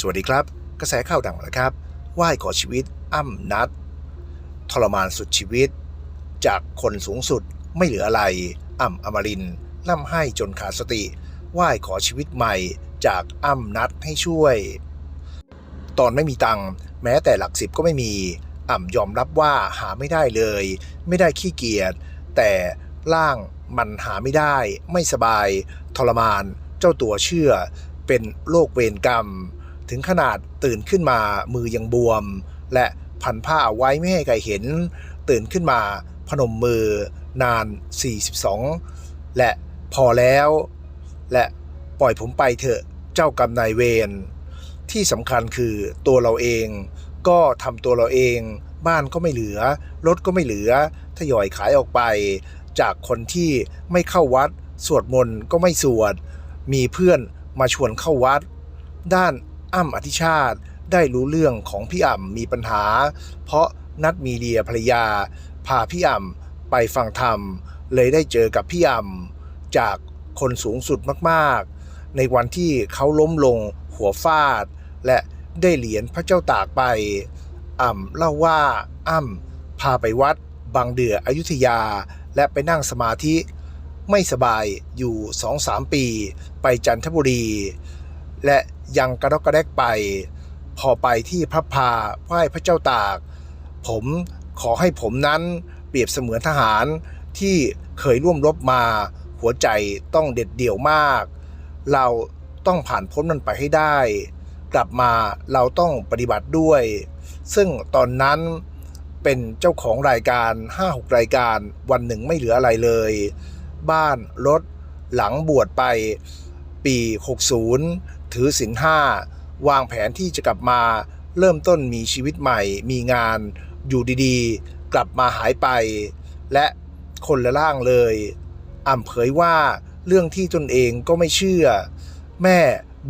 สวัสดีครับ กระแสข่าวดังนะครับไหว้ขอชีวิตอ้ำนัด ทรมานสุดชีวิต จากคนสูงสุดไม่เหลืออะไร อ้ำอมรินล่ำให้จนขาดสติไหว้ขอชีวิตใหม่จากอ้ำนัดให้ช่วย ตอนไม่มีตังค์แม้แต่หลักสิบก็ไม่มีอ่ำยอมรับว่าหาไม่ได้เลย ไม่ได้ขี้เกียจแต่ร่างมันหาไม่ได้ ไม่สบาย ทรมาน เจ้าตัวเชื่อ เป็นโรคเวรกรรม ถึงขนาดตื่นขึ้นมามือยังบวม และพันผ้าไว้ไม่ให้ใครเห็น ตื่นขึ้นมาพนมมือนาน 42 และพอแล้ว และปล่อยผมไปเถอะเจ้ากรรมนายเวรที่สำคัญคือตัวเราเอง ก็ทำตัวเราเอง บ้านก็ไม่เหลือ รถก็ไม่เหลือทยอยขายออกไป จากคนที่ไม่เข้าวัด สวดมนต์ก็ไม่สวด มีเพื่อนมาชวนเข้าวัด ด้าน อ้ำอธิชาติได้รู้เรื่องของพี่อ่ำมีปัญหา เพราะนัดมีเลียภรรยา พาพี่อ่ำไปฟังธรรม เลยได้เจอกับพี่อ่ำจากคนสูงสุดมากๆ ในวันที่เขาล้มลงหัวฟาด และได้เหรียญพระเจ้าตากไป อ่ำเล่าว่าอ้ำพาไปวัดบางเดืออยุธยา และไปนั่งสมาธิ ไม่สบายอยู่สองสามปี ไปจันทบุรี และยังกระดอกกระแดกไป พอไปที่พระพาไหว้พระเจ้าตาก ผมขอให้ผมนั้นเปรียบเสมือนทหารที่เคยร่วมรบมา หัวใจต้องเด็ดเดี่ยวมาก เราต้องผ่านพ้นมันไปให้ได้ กลับมาเราต้องปฏิบัติด้วย ซึ่งตอนนั้นเป็นเจ้าของรายการ 5-6 รายการวันหนึ่งไม่เหลืออะไรเลย บ้านรถหลังบวชไป ปี 60 ถือศีลห้าวางแผนที่จะกลับมา เริ่มต้นมีชีวิตใหม่ มีงาน อยู่ดีๆ กลับมาหายไป และคนละล่างเลยอ่ำเผยว่าเรื่องที่ตนเองก็ไม่เชื่อ แม่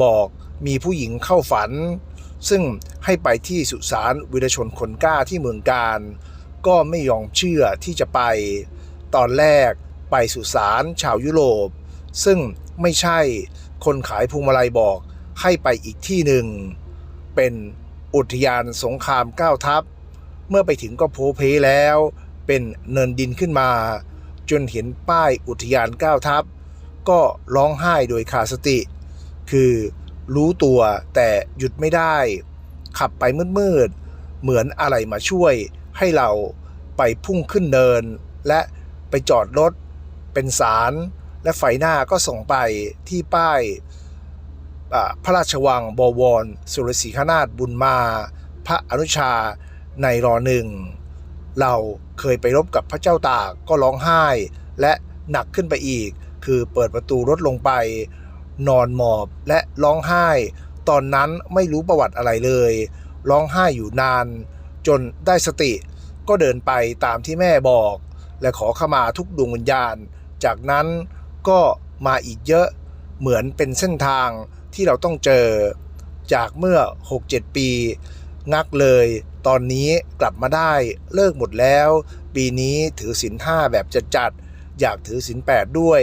บอกมีผู้หญิงเข้าฝัน ซึ่งให้ไปที่สุสานวิรชนคนกล้าที่เมืองการ ก็ไม่ยอมเชื่อที่จะไป ตอนแรกไปสุสานชาวยุโรป ซึ่งไม่ใช่ คนขายพวงมาลัยบอกให้ไปอีกที่หนึ่ง เป็นอุทยานสงครามเก้าทัพ เมื่อไปถึงก็โพเพแล้ว เป็นเนินดินขึ้นมา จนเห็นป้ายอุทยานเก้าทัพ ก็ร้องไห้โดยขาดสติ คือรู้ตัวแต่หยุดไม่ได้ ขับไปมืดๆ เหมือนอะไรมาช่วยให้เราไปพุ่งขึ้นเนิน และไปจอดรถเป็นสาร และไฟหน้าก็ส่งไปที่ป้ายพระราชวังบวร สุรศรีขนาถบุญมา พระอนุชาในรอหนึ่ง เราเคยไปรบกับพระเจ้าตากก็ร้องไห้ และหนักขึ้นไปอีก คือเปิดประตูรถลงไป นอนหมอบและร้องไห้ ตอนนั้นไม่รู้ประวัติอะไรเลย ร้องไห้อยู่นาน จนได้สติ ก็เดินไปตามที่แม่บอก และขอขมาทุกดวงวิญญาณ จากนั้น ก็มาอีกเยอะเหมือนเป็นเส้นทางที่เราต้องเจอจากเมื่อ 6-7 ปี งักเลย ตอนนี้กลับมาได้เลิกหมดแล้ว ปีนี้ถือศีลห้าแบบจัดจัดๆอยากถือศีลแปดด้วย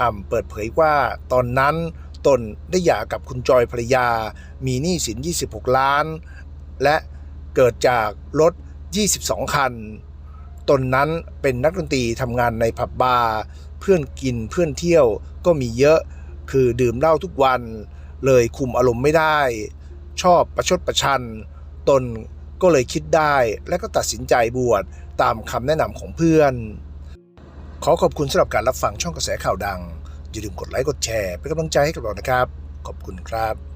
อ่ำเปิดเผยว่าตอนนั้นตนได้หย่ากับคุณจอยภรรยา มีหนี้สิน 26 ล้าน และเกิดจากรถ 22 คัน ตนนั้นเป็นนักดนตรีทำงานในผับบาร์เพื่อนกินเพื่อนเที่ยวก็มีเยอะคือดื่มเหล้าทุกวัน เลยคุมอารมณ์ไม่ได้ ชอบประชดประชัน ตนก็เลยคิดได้ และก็ตัดสินใจบวชตามคำแนะนำของเพื่อน ขอขอบคุณสำหรับการรับฟังช่องกระแสข่าวดัง อย่าลืมกดไลค์กดแชร์เป็นกำลังใจให้กับเรานะครับ ขอบคุณครับ